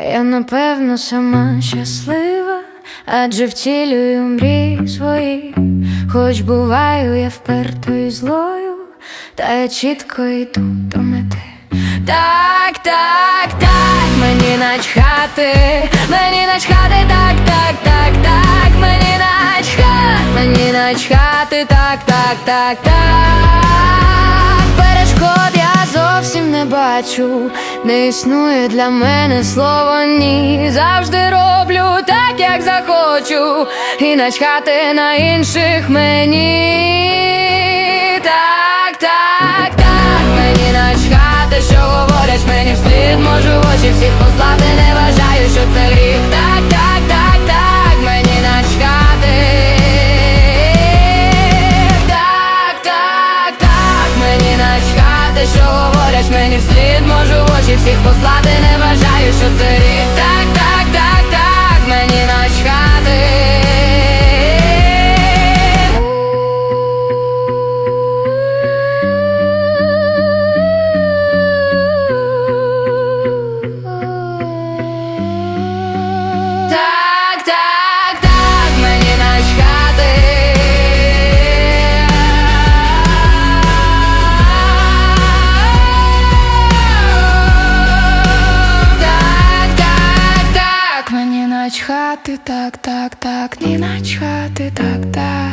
Я напевно сама щаслива, адже втілюю мрії свої, хоч буваю я впертою злою, та я чітко йду до мети. Так, так, так, мені начхати, мені начхати, так, так, так, так, мені начхати, мені начхати, так, так, так, так. Перешкод я зовсім не бачу, не існує для мене слово ні. Завжди роблю так, як захочу, і начхати на інших мені. Начхати, що говорять мені вслід Можу очі всіх послати, не вважаю, начхати, так, так, так, ні начхати, так, так.